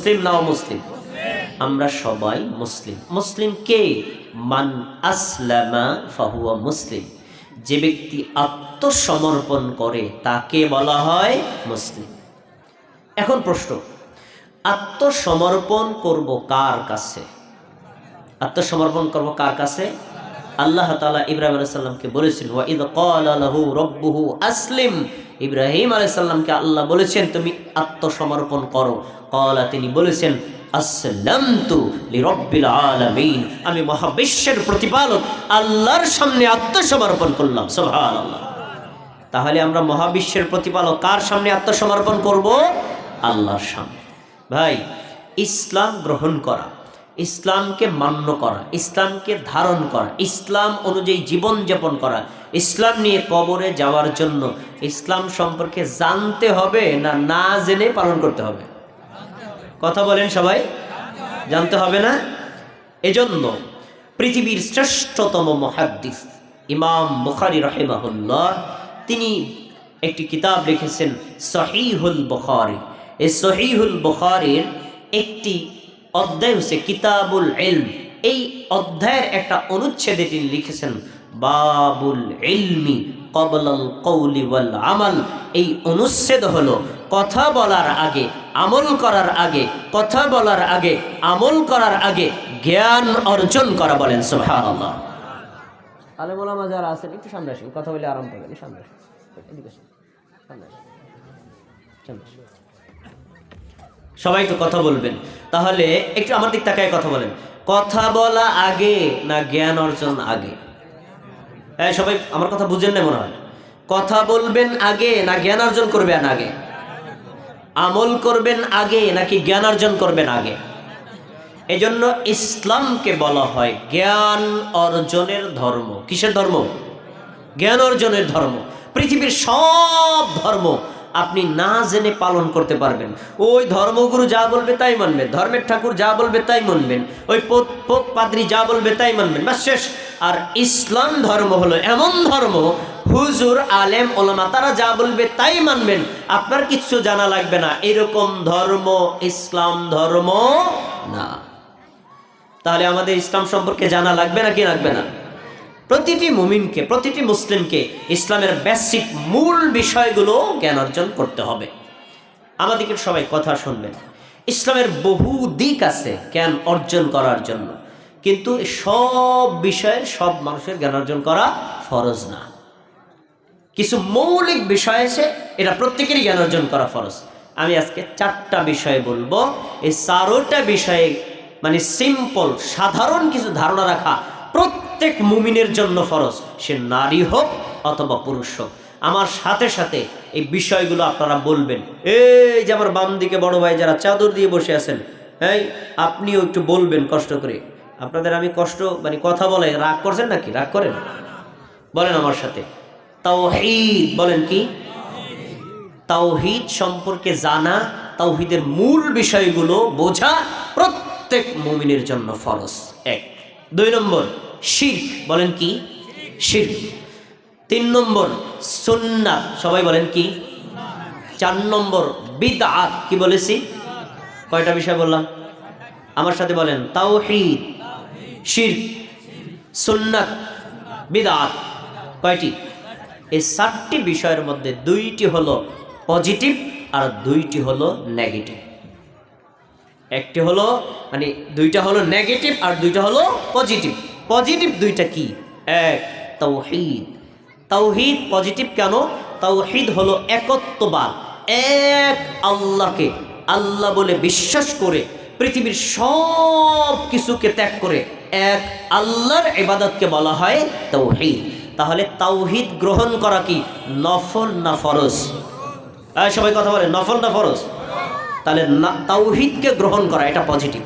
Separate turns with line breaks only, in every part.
মুসলিম না মুসলিম আমরা সবাই মুসলিম। মুসলিম কে? মান আসলামা ফাহুয়া মুসলিম। যে ব্যক্তি আত্মসমর্পণ করে, তাকে বলা হয় মুসলিম। এখন প্রশ্ন, আত্মসমর্পণ করব কার কাছে? আত্মসমর্পণ করব কার কাছে? আল্লাহ তালা ইব্রাহিম আলাইসাল্লামকে বলেছেন ওয়াইদ লাহু রব্বুহু আসলিম। ইব্রাহিম আলাইসাল্লামকে আল্লাহ বলেছেন, তুমি আত্মসমর্পণ করো। কলা তিনি বলেছেন আমি মহাবিশ্বের প্রতিপালক, আল্লাহর সামনে আত্মসমর্পণ করলাম, সুবহানাল্লাহ। তাহলে আমরা মহাবিশ্বের প্রতিপালক কার সামনে আত্মসমর্পণ করব? আল্লাহর সামনে। ভাই, ইসলাম গ্রহণ করা। ইসলামকে মান্য করা, ইসলামকে ধারণ করা, ইসলাম অনুযায়ী জীবন যাপন করা, ইসলাম নিয়ে কবরে যাওয়ার জন্য ইসলাম সম্পর্কে জানতে হবে না না জেনে পালন করতে হবে? কথা বলেন সবাই। জানতে হবে না? এজন্য পৃথিবীর শ্রেষ্ঠতম মহাদ্দিস ইমাম বুখারি রহেমাহুল্লাহ, তিনি একটি কিতাব লিখেছেন সহিহুল বুখারি। এই সহিহুল বুখারির একটি অধ্যায় হচ্ছে কিতাবুল ইলম। এই অধ্যায়ের একটা অনুচ্ছেদে তিনি লিখেছেন, বাবুল ইলমি কবলাল কৌলি ওয়াল আমাল। এই অনুচ্ছেদ হলো, কথা বলার আগে, আমল করার আগে, কথা বলার আগে, আমল করার আগে জ্ঞান অর্জন করা বলেন, সুবহানাল্লাহ। আলে মোলামা যারা আছেন, একটু সামনে আসেন, কথা বলে আরাম পাবেন, সামনে আসেন সামনে আসেন। সামনে আসেন। সবাই তো কথা বলবেন। তাহলে একটু আমার দিক তাকায় কথা বলেন। কথা বলা আগে না জ্ঞান অর্জন আগে? হ্যাঁ সবাই আমার কথা বুঝেন না মনে হয়? কথা বলবেন আগে না জ্ঞান অর্জন করবেন আগে? আমল করবেন আগে নাকি জ্ঞান অর্জন করবেন আগে? এজন্য ইসলামকে বলা হয় জ্ঞান অর্জনের ধর্ম। কিসের ধর্ম? জ্ঞান অর্জনের ধর্ম। পৃথিবীর সব ধর্ম আপনি না জেনে পালন করতে পারবেন। ওই ধর্মগুরু যা বলবে তাই মানবেন, ধর্মের ঠাকুর যা বলবে তাই মানবেন, ওই পোপ পাদ্রি যা বলবে তাই মানবেন বাস শেষ। আর ইসলাম ধর্ম হলো এমন ধর্ম, হুজুর, আলেম, ওলামা তারা যা বলবে তাই মানবেন। আপনার কিচ্ছু জানা লাগবে না, এরকম ধর্ম, ইসলাম ধর্ম না। তাহলে আমাদের ইসলাম সম্পর্কে জানা লাগবে না কি লাগবে না? প্রতিটি মুমিনকে, প্রতিটি মুসলিমকে ইসলামের বেসিক মূল বিষয়গুলো জ্ঞান অর্জন করতে হবে। আমাদেরকে সবাই কথা শুনবেন। ইসলামের বহু দিক আছে জ্ঞান অর্জন করার জন্য। কিন্তু সব বিষয়ের, সব মানুষের জ্ঞান অর্জন করা ফরজ না। কিছু মৌলিক বিষয় আছে, এটা প্রত্যেকেরই জ্ঞান অর্জন করা ফরজ। আমি আজকে চারটা বিষয় বলব। এই চারোটা বিষয়ে মানে সিম্পল সাধারণ কিছু ধারণা রাখা প্রত্যেক মুমিনের জন্য ফরজ। সে নারী হোক অথবা পুরুষ হোক। আমার সাথে সাথে এই বিষয়গুলো আপনারা বলবেন। এই যে আমার বাম দিকে বড় ভাই যারা চাদর দিয়ে বসে আছেন হ্যাঁ আপনিও একটু বলবেন কষ্ট করে। আপনাদের আমি কষ্ট মানে কথা বলে রাগ করছেন নাকি? রাগ করেন? বলেন আমার সাথে। তাওহীদ বলেন কি? তাওহিদ সম্পর্কে জানা, তাওহিদের মূল বিষয়গুলো বোঝা প্রত্যেক মুমিনের জন্য ফরজ। এক। দুই নম্বর, শির্ক। বলেন কি? শির্ক। তিন নম্বর সুন্নাত সবাই বলেন কি? চার নম্বর, বিদআত। কি বলেছি? কয়টা বিষয় বললাম? আমার সাথে বলেন তাও তাওহীদ, শির্ক সুন্নাত বিদআত। কয়টি? এই চারটি বিষয়ের মধ্যে দুইটি হলো পজিটিভ আর দুইটি হলো নেগেটিভ। একটি হলো মানে দুইটা হলো নেগেটিভ আর দুইটা হলো পজিটিভ পজিটিভ দুইটা কি? এক তাওহীদ তাওহীদ পজিটিভ কেন? তাওহীদ হলো একত্ববাদ। এক আল্লাহকে, আল্লাহ বলে বিশ্বাস করে পৃথিবীর সব কিছুকে ত্যাগ করে এক আল্লাহর ইবাদতকে বলা হয় তাওহীদ তাহলে তাওহীদ গ্রহণ করা কি? নফল না ফরজ? সবাই কথা বলে নফল না ফরজ? তাহলে না, তাওহিদকে গ্রহণ করা, এটা পজিটিভ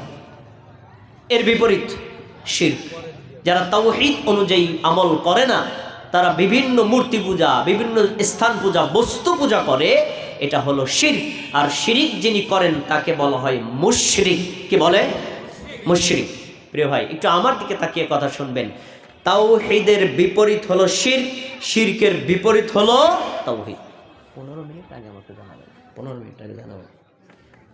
এর বিপরীত, শির্ক। যারা তাওহিদ অনুযায়ী আমল করে না, তারা বিভিন্ন মূর্তি পূজা, বিভিন্ন স্থান পূজা, বস্তু পূজা করে, এটা হলো শির আর শিরিক যিনি করেন, তাকে বলা হয় মুশরিক। কি বলে? মুশরিক। প্রিয় ভাই, একটু আমার দিকে তাকিয়ে কথা শুনবেন। তাওহিদের বিপরীত হলো শির শিরকের বিপরীত হলো তাওহিদ। পনেরো মিনিট আগে আমাকে জানাবেন। পনেরো মিনিট আগে জানাবেন।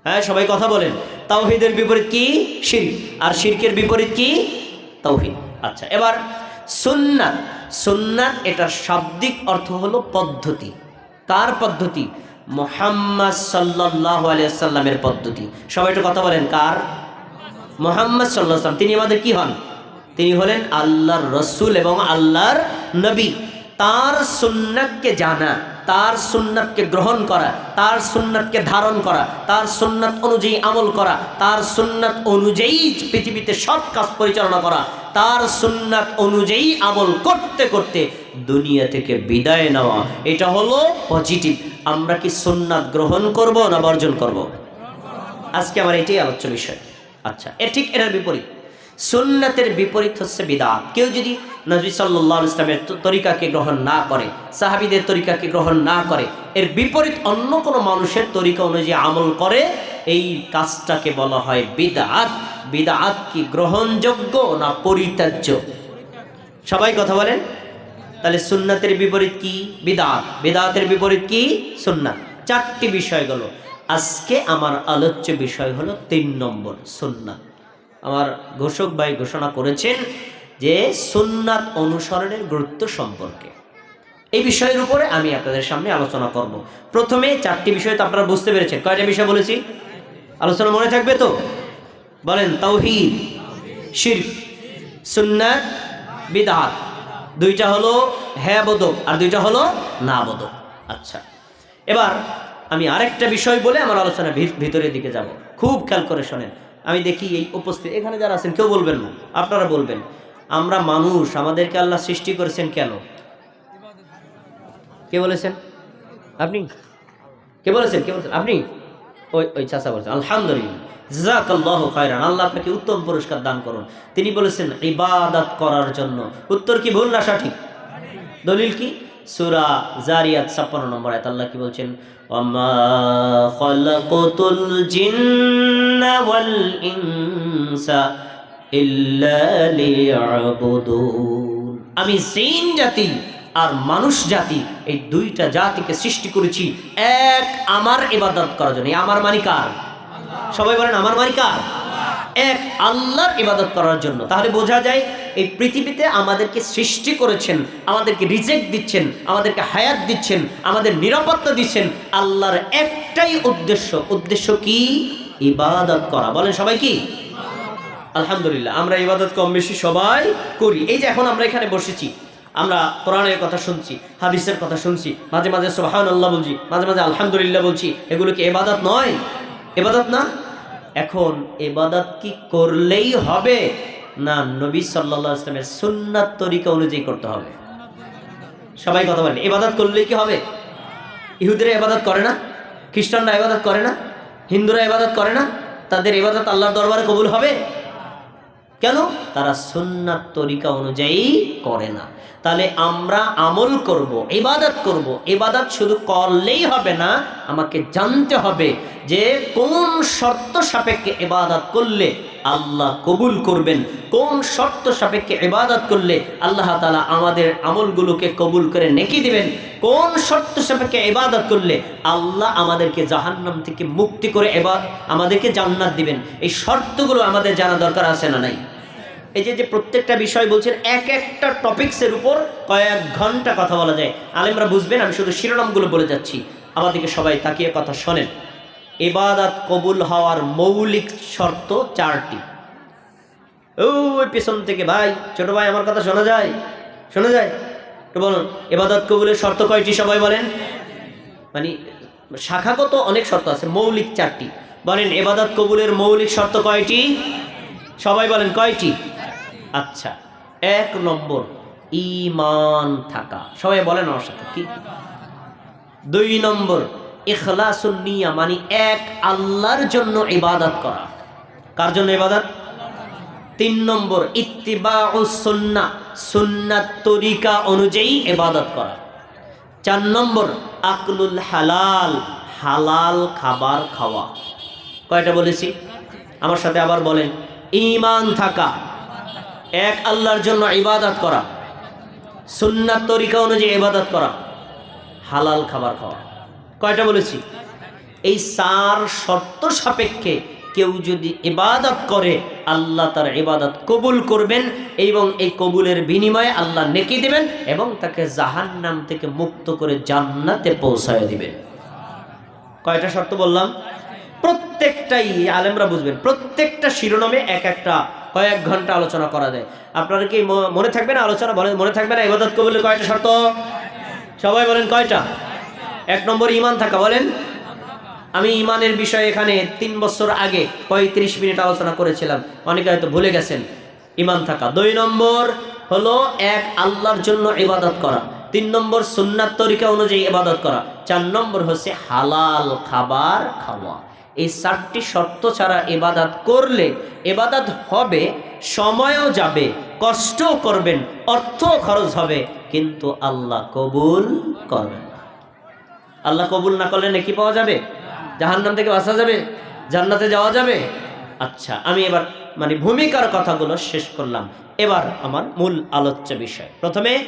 হ্যাঁ সবাই কথা বলেন। তাওহিদের বিপরীত কি? শির আর শিরকের বিপরীত কি? তাওহিদ। আচ্ছা এবার সুন্নাত। সুন্নাত এটার শাব্দিক অর্থ হলো পদ্ধতি। কার পদ্ধতি? মোহাম্মদ সাল্লাহ আলিয়াল্লামের পদ্ধতি। সবাই একটু কথা বলেন, কার? মোহাম্মদ সাল্লাহ সাল্লাম তিনি আমাদের কি হন? তিনি হলেন আল্লাহর রসুল এবং আল্লাহর নবী। তার সুন্নাতকে জানা। তার সুন্নাতকে গ্রহণ করা, তার সুন্নাতকে ধারণ করা, তার সুন্নাত অনুযায়ী আমল করা, তার সুন্নাত অনুযায়ী পৃথিবীতে সব কাজ পরিচালনা করা, তার সুন্নাত অনুযায়ী আমল করতে করতে দুনিয়া থেকে বিদায় নেওয়া, এটা হলো পজিটিভ আমরা কি সুন্নাত গ্রহণ করব না বর্জন করব? আজকে আমার এটাই আলোচ্য বিষয়। আচ্ছা এ ঠিক এটার বিপরীত। সুন্নাতের বিপরীত হচ্ছে বিদাত। কেউ যদি নজরুল সাল্লাহ ইসলামের তরিকাকে গ্রহণ না করে, সাহাবিদের তরিকাকে গ্রহণ না করে, এর বিপরীত অন্য কোনো মানুষের তরিকা অনুযায়ী আমল করে, এই কাজটাকে বলা হয় বিদাত। বিদাত কি গ্রহণযোগ্য না পরিত্যাজ্য? সবাই কথা বলেন? তাহলে সুন্নাতের বিপরীত কি? বিদাত। বিদাতের বিপরীত কি? সুন্নাত। চারটি বিষয়গুলো আজকে আমার আলোচ্য বিষয় হলো তিন নম্বর সুন্নাত। আমার ঘোষক ভাই ঘোষণা করেছেন যে সুন্নাত অনুসরণের গুরুত্ব সম্পর্কে। এই বিষয়ের উপরে আমি আপনাদের সামনে আলোচনা করব। প্রথমে চারটি বিষয় তো আপনারা বুঝতে পেরেছেন। কয়টা বিষয় বলেছি? আলোচনা মনে থাকবে তো? বলেন, তাওহিদ শির সুন্নাত, বিদাত। দুইটা হলো হ্যাঁ বোধক, আর দুইটা হলো না বোধক। আচ্ছা এবার আমি আরেকটা বিষয় বলে আমার আলোচনা ভিতরের দিকে যাব। খুব খেয়াল করে শোনেন। আমি দেখি এই উপস্থিত এখানে যারা আছেন, কেউ বলবেন না। আপনারা বলবেন, আমরা মানুষ, আমাদেরকে আল্লাহ সৃষ্টি করেছেন কেন? কে বলেছেন? আপনি? কে বলেছেন? কে বলেছেন? আপনি? ওই ওই চাষা বলেছেন, আলহামদুলিল্লাহ জাজাকাল্লাহু খায়রান, আল্লাহ আপনাকে উত্তম পুরস্কার দান করুন। তিনি বলেছেন, ইবাদত করার জন্য। উত্তর কি, ভুল না সঠিক? দলিল কি? সূরা জারিয়াত 56 নম্বর আয়াত, আল্লাহ কি বলছেন? খালাকাতুল জিন্না ওয়াল ইনসা ইল্লা লিয়াবুদুন। আমি জিন জাতি আর মানুষ জাতি, এই দুইটা জাতিকে সৃষ্টি করেছি এক আমার ইবাদত করার জন্য। আমার মানিকার সবাই বলেন, আমার মালিকার এক আল্লাহর ইবাদত করার জন্য। তাহলে বোঝা যায়, এই পৃথিবীতে আমাদেরকে সৃষ্টি করেছেন, আমাদেরকে রিজেক্ট দিচ্ছেন, আমাদেরকে হায়াত দিচ্ছেন, আমাদের নিরাপত্তা দিচ্ছেন আল্লাহর একটাই উদ্দেশ্য। উদ্দেশ্য কি? ইবাদত করা। বলেন সবাই কি? আলহামদুলিল্লাহ, আমরা ইবাদত কম বেশি সবাই করি। এই যে এখন আমরা এখানে বসেছি, আমরা কোরআনের কথা শুনছি, হাদিসের কথা শুনছি, মাঝে মাঝে সোহান আল্লাহ বলছি, মাঝে মাঝে আলহামদুলিল্লাহ বলছি, এগুলো কি এবাদত নয়? এবাদত না? এখন এবাদত কি করলেই হবে? না, নবী সাল্লাহ ইসলামের সুন্নাত তরিকা অনুযায়ী করতে হবে। সবাই কথা বলেন এবাদত করলেই কি হবে? ইহুদিরা এবাদত করে না? খ্রিস্টানরা এবাদত করে না? হিন্দুরা এবাদত করে না? তাদের এবাদত আল্লাহর দরবারে কবুল হবে? কেন? তারা সুন্নাত তরিকা অনুযায়ী করে না। তাহলে আমরা আমল করব, ইবাদত করব। ইবাদত শুধু করলেই হবে না, আমাকে জানতে হবে যে কোন শর্ত সাপেক্ষে ইবাদত করলে আল্লাহ কবুল করবেন, কোন শর্ত সাপেক্ষে ইবাদত করলে আল্লাহ তালা আমাদের আমলগুলোকে কবুল করে নেকি দিবেন, কোন শর্ত সাপেক্ষে ইবাদত করলে আল্লাহ আমাদেরকে জাহান্নাম থেকে মুক্তি করে এবার আমাদেরকে জান্নাত দিবেন। এই শর্তগুলো আমাদের জানা দরকার আছে না নাই? এই যে যে প্রত্যেকটা বিষয় বলছেন, এক একটা টপিক্সের উপর কয়েক ঘণ্টা কথা বলা যায়। আলেমরা বুঝবেন, আমি শুধু শিরোনামগুলো বলে যাচ্ছি। আমাদেরকে সবাই তাকিয়ে কথা শোনেন। এবাদাত কবুল হওয়ার মৌলিক শর্ত চারটি। ওই পেছন থেকে ভাই, ছোট ভাই, আমার কথা শোনা যায়? শোনা যায়? তো বলুন এবাদত কবুলের শর্ত কয়টি সবাই বলেন? মানে শাখাগত অনেক শর্ত আছে, মৌলিক চারটি। বলেন এবাদত কবুলের মৌলিক শর্ত কয়টি? সবাই বলেন, কয়টি? আচ্ছা এক নম্বর ইমান থাকা। সবাই বলেন আমার সাথে, কি? দুই নম্বর ইখলাসুন্নিয়া মানে এক আল্লাহর জন্য ইবাদত করা। কার জন্য ইবাদত? তিন নম্বর ইত্তিবা ও সুন্না সুন্নাত তরিকা অনুযায়ী ইবাদত করা। চার নম্বর, আকলুল হালাল হালাল খাবার খাওয়া। কয়টা বলেছি? আমার সাথে আবার বলেন ইমান থাকা এক, আল্লাহর জন্য ইবাদত করা। সুন্নাত তরিকা অনুযায়ী ইবাদত করা। হালাল খাবার খাওয়া। কয়টা বলেছি? এই চার শর্ত সাপেক্ষে কেউ যদি ইবাদত করে, আল্লাহ তার ইবাদত কবুল করবেন এবং এই কবুলের বিনিময়ে আল্লাহ নেকি দিবেন এবং তাকে জাহান নাম থেকে মুক্ত করে জান্নাতে পৌঁছায় দিবেন। কয়টা শর্ত বললাম? প্রত্যেকটাই আলেমরা বুঝবেন। প্রত্যেকটা শিরোনামে এক একটা কয়েক ঘণ্টা আলোচনা করা যায়। আপনারা কি মনে থাকবে না আলোচনা? বলেন, মনে থাকবে না ইবাদত কবুলের কয়টা শর্ত? সবাই বলেন কয়টা? এক নম্বর ইমান থাকা। বলেন, আমি ইমানের বিষয়ে এখানে তিন বছর আগে পঁয়ত্রিশ মিনিট আলোচনা করেছিলাম। অনেকে হয়তো ভুলে গেছেন ইমান থাকা। দুই নম্বর হলো এক, আল্লাহর জন্য ইবাদত করা। তিন নম্বর সুন্নাত তরিকা অনুযায়ী ইবাদত করা। চার নম্বর হচ্ছে হালাল খাবার খাওয়া। এই চারটি শর্ত ছাড়া ইবাদত করলে ইবাদত হবে, সময়ও যাবে, কষ্টও করবেন অর্থ খরচ হবে, কিন্তু আল্লাহ কবুল করবেন আল্লাহ কবুল না করলে নাকি পাওয়া যাবে? জাহান্নাম থেকে বাঁচা যাবে? জান্নাতে যাওয়া যাবে? আচ্ছা আমি এবার মানে ভূমিকার কথাগুলো শেষ করলাম। এবার আমার মূল আলোচ্য বিষয়। প্রথমে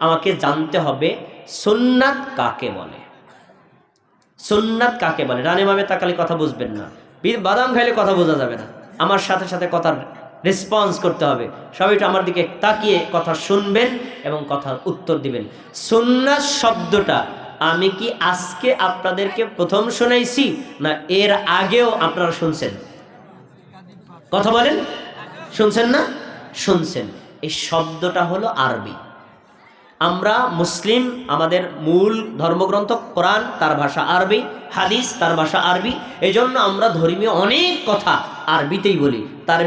আমাকে জানতে হবে সুন্নাত কাকে বলে? সুন্নাত কাকে বলে? রানেমামে তাকালে কথা বুঝবেন না। বাদাম খাইলে কথা বোঝা যাবে না। আমার সাথে সাথে কথার রেসপন্স করতে হবে। সবাই আমার দিকে তাকিয়ে কথা শুনবেন এবং কথার উত্তর দিবেন। সুন্নাত শব্দটা আমি কি আজকে আপনাদেরকে প্রথম শুনাইছি, না এর আগেও আপনারা শুনছেন? কথা বলেন। শুনছেন না? শুনছেন। এই শব্দটা হলো আরবি। আমরা মুসলিম, আমাদের মূল ধর্মগ্রন্থ কোরআন, তার ভাষা আরবি, হাদিস, তার ভাষা আরবি এই আমরা ধর্মীয় অনেক কথা আরবিতেই বলি। তার